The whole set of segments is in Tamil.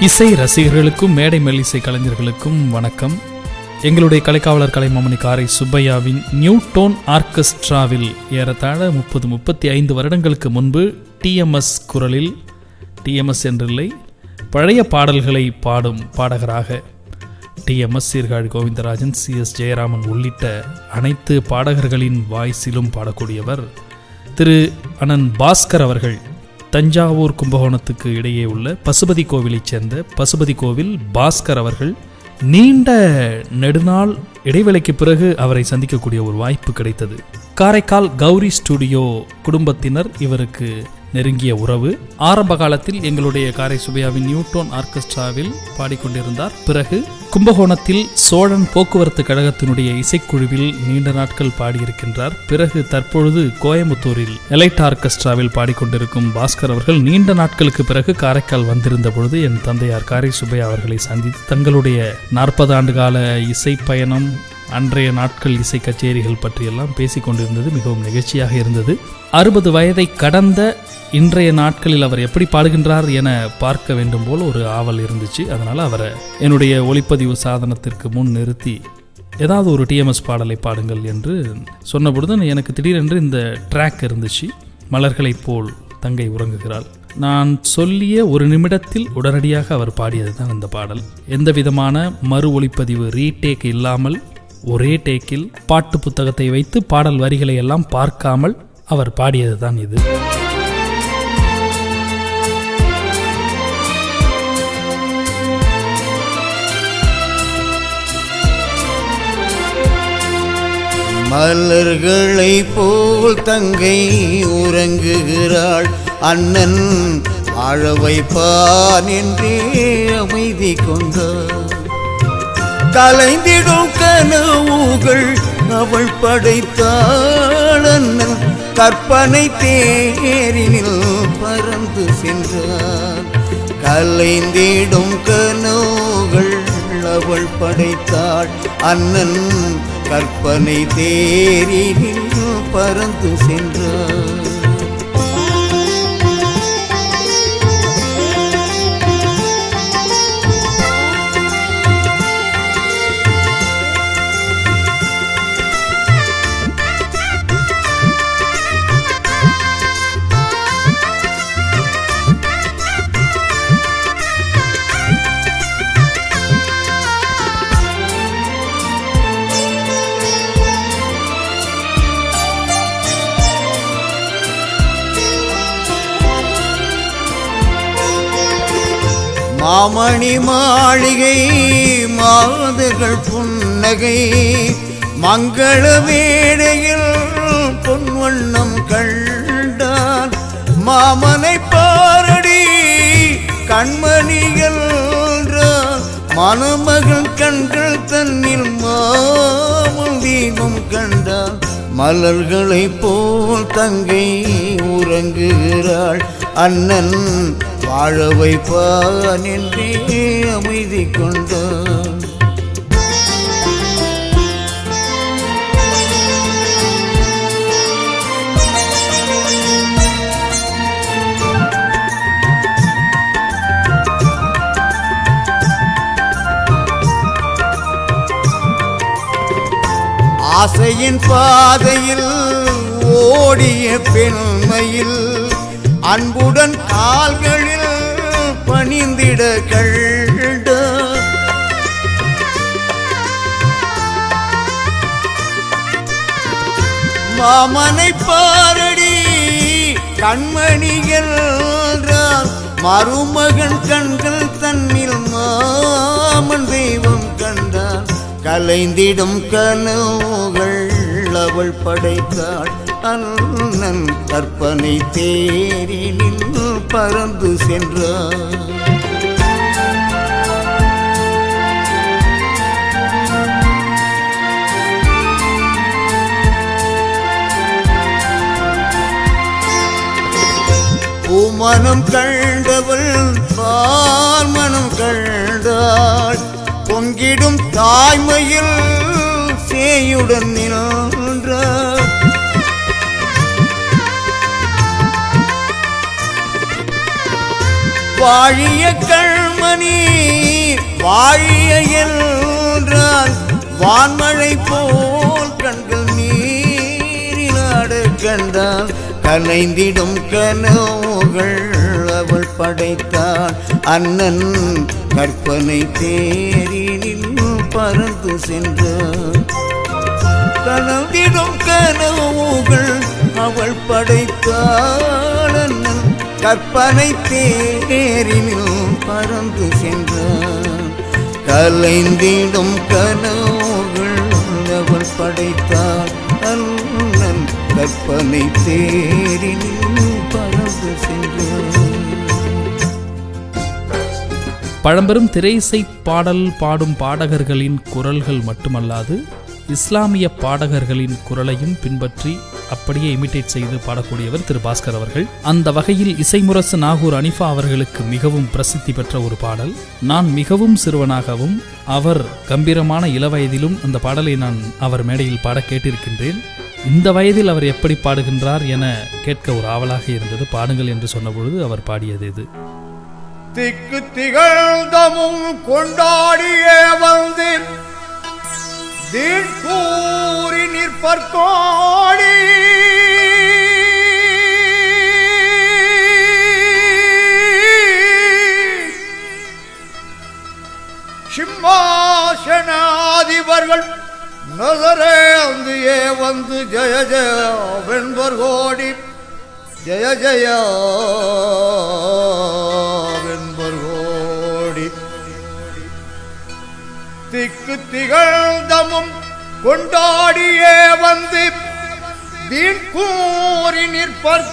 இசை ரசிகர்களுக்கும் மேடை மெல்லிசை கலைஞர்களுக்கும் வணக்கம். எங்களுடைய கலைக்காவலர் கலைமாமணி காரை சுப்பையாவின் நியூ டோன் ஆர்கெஸ்ட்ராவில் ஏறத்தாழ முப்பது முப்பத்தி ஐந்து வருடங்களுக்கு முன்பு டிஎம்எஸ் குரலில் டிஎம்எஸ் என்றில்லை பழைய பாடல்களை பாடும் பாடகராக TMS Sirkazhi Govindarajan C S Jayaraman உள்ளிட்ட அனைத்து பாடகர்களின் வாய்ஸிலும் பாடக்கூடியவர் திரு. அனந்த் பாஸ்கர் அவர்கள். தஞ்சாவூர் கும்பகோணத்துக்கு இடையே உள்ள பசுபதி கோவிலைச் சேர்ந்த பசுபதி கோவில் பாஸ்கர் அவர்கள் நீண்ட நெடுநாள் இடைவேளைக்கு பிறகு அவரை சந்திக்கக்கூடிய ஒரு வாய்ப்பு கிடைத்தது. காரைக்கால் கௌரி ஸ்டுடியோ குடும்பத்தினர் இவருக்கு நெருங்கிய உறவு. ஆரம்ப காலத்தில் எங்களுடைய காரை சுபையாவின் நியூட்டோன் ஆர்கெஸ்ட்ராவில் பாடிக்கொண்டிருந்தார். பிறகு கும்பகோணத்தில் சோழன் போக்குவரத்து கழகத்தினுடைய இசைக்குழுவில் நீண்ட நாட்கள் பாடியிருக்கின்றார். பிறகு தற்பொழுது கோயம்புத்தூரில் எலைட் ஆர்கெஸ்ட்ராவில் பாடிக்கொண்டிருக்கும் பாஸ்கர் அவர்கள் நீண்ட நாட்களுக்கு பிறகு காரைக்கால் வந்திருந்த பொழுது என் தந்தையார் காரை சுபையா அவர்களை சந்தித்து தங்களுடைய நாற்பது ஆண்டு கால இசை பயணம் அன்றைய நாட்கள் இசை கச்சேரிகள் பற்றியெல்லாம் பேசிக்கொண்டிருந்தது மிகவும் நிகழ்ச்சியாக இருந்தது. அறுபது வயதை கடந்த இன்றைய நாட்களில் அவர் எப்படி பாடுகின்றார் என பார்க்க வேண்டும் போல் ஒரு ஆவல் இருந்துச்சு. அதனால் அவரை என்னுடைய ஒளிப்பதிவு சாதனத்திற்கு முன் நிறுத்தி ஏதாவது ஒரு டிஎம்எஸ் பாடலை பாடுங்கள் என்று சொன்னபொழுது எனக்கு திடீரென்று இந்த ட்ராக் இருந்துச்சு. மலர்களைப் போல் தங்கை உறங்குகிறாள். நான் சொல்லிய ஒரு நிமிடத்தில் உடனடியாக அவர் பாடியது தான் இந்த பாடல். எந்த விதமான மறு ஒளிப்பதிவு ரீடேக் இல்லாமல் ஒரே டேக்கில் பாட்டு புத்தகத்தை வைத்து பாடல் வரிகளை எல்லாம் பார்க்காமல் அவர் பாடியது தான் இது. மலர்களை போல் தங்கை உறங்குகிறாள். அண்ணன் வாழ வைப்பான் என்றே அமைதி கொண்டார். கலைந்திடும் கனவுகள் அவள் படைத்தாள் கற்பனை தேரினில் பறந்து சென்றான். கலைந்திடும் கனவுகள் அவள் படைத்தாள் அண்ணன். கற்பனை தேரினில் பறந்து சென்றான். மாமணி மாளிகை மாதுகள் புன்னகை மங்கள வேடையில் பொன்வண்ணம் கண்டான். மாமனை பாரடி கண்மணிகள் மணமகள் கண்கள் தன்னில் மாமல் தீபம் கண்டான். மலர்களைப் போல் தங்கை உறங்குகிறாள். அண்ணன் வாழ வைப்பான் என்றே அமைதி கொண்டான் ஆசையின் பாதையில் ஓடிய பெண்மையில் அன்புடன் கால்களில் பணிந்திட கண்ட மாமனை பாரடி கண்மணிகள் மருமகன் கண்கள் தன்னில் மாமன் தெய்வம் கண்டான் கலைந்திடும் கனவுகள் உள்ளவள் படைத்தாள் அண்ணன் கற்பனை தேரில் பறந்து சென்றார் பூமனம் கண்டவள் பால் மனம் கண்டாள். பொங்கிடும் தாய்மையில் சேயுடன் நின வாழிய கண்மணி வாழிய என்றால் வான்மழை போல் கண்கள் நீரினாடு கண்டால் கலைந்திடும் கனவுகள் அவள் படைத்தாள். அண்ணன் கற்பனை தேரினில் பறந்து சென்றான் கனவிடும் கனவுகள் அவள் படைத்தாள். அண்ணன் கற்பனை தேரினில் பறந்து சென்றான் கலைந்திடும் கனவுகள் அவள் அண்ணன். கற்பனை தேரினில் பறந்து சென்றான் பழம்பெரும் திரையிசை பாடல் பாடும் பாடகர்களின் குரல்கள் மட்டுமல்லாது இஸ்லாமிய பாடகர்களின் குரலையும் பின்பற்றி அப்படியே இமிட்டேட் செய்து பாடக்கூடியவர் திரு பாஸ்கர் அவர்கள். அந்த வகையில் இசைமுரசு நாகூர் அனிஃபா அவர்களுக்கு மிகவும் பிரசித்தி பெற்ற ஒரு பாடல். நான் மிகவும் சிறுவனாகவும் அவர் கம்பீரமான இளவயதிலும் அந்த பாடலை நான் அவர் மேடையில் பாட கேட்டிருக்கின்றேன். இந்த வயதில் அவர் எப்படி பாடுகின்றார் என கேட்க ஒரு ஆவலாக இருந்தது. பாடுங்கள் என்று சொன்னபொழுது அவர் பாடியது இது. திக்கு திகழ்ந்தமும் கொண்டாடியே வந்து நிற்பற்கோடி சிம்மாசனாதிபர்கள் நகரே வந்து ஏ வந்து ஜெய ஜெய வெண்பர் கோடி. ஜெய ஜெய கொண்டாடியே வந்து வீண் கூறி நிற்பர்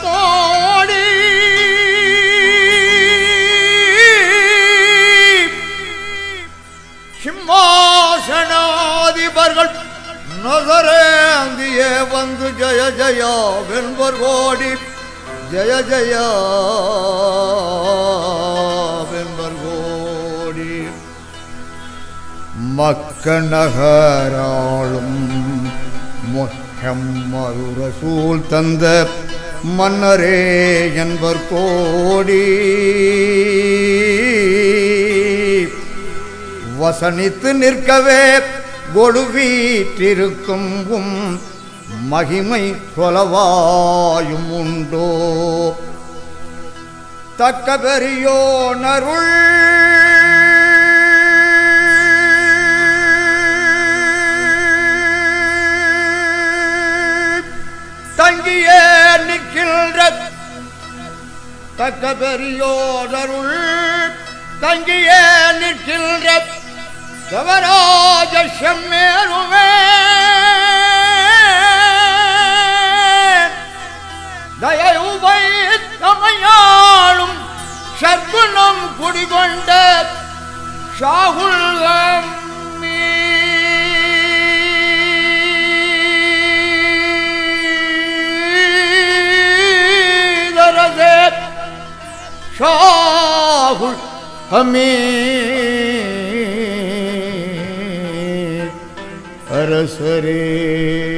சிம்மாசனாதிபர்கள் நகரேந்தியே வந்து ஜய ஜயா வெண்பர் கோடி. ஜய ஜயா வெண்பர் கோடி. மக்கநகராளும் நகராளும் ரசூல் தந்த மன்னரே என்பர் கோடி. வசனித்து நிற்கவே கொழுவீற்றிருக்கும் உம் மகிமை சொலவாயும் உண்டோ. தக்க பெரியோனருள் தக்க பெரியோனருள் தங்கியே நிற்கின்ற கவராஜ செம்மேருவே ભૂલ હમે અરસરે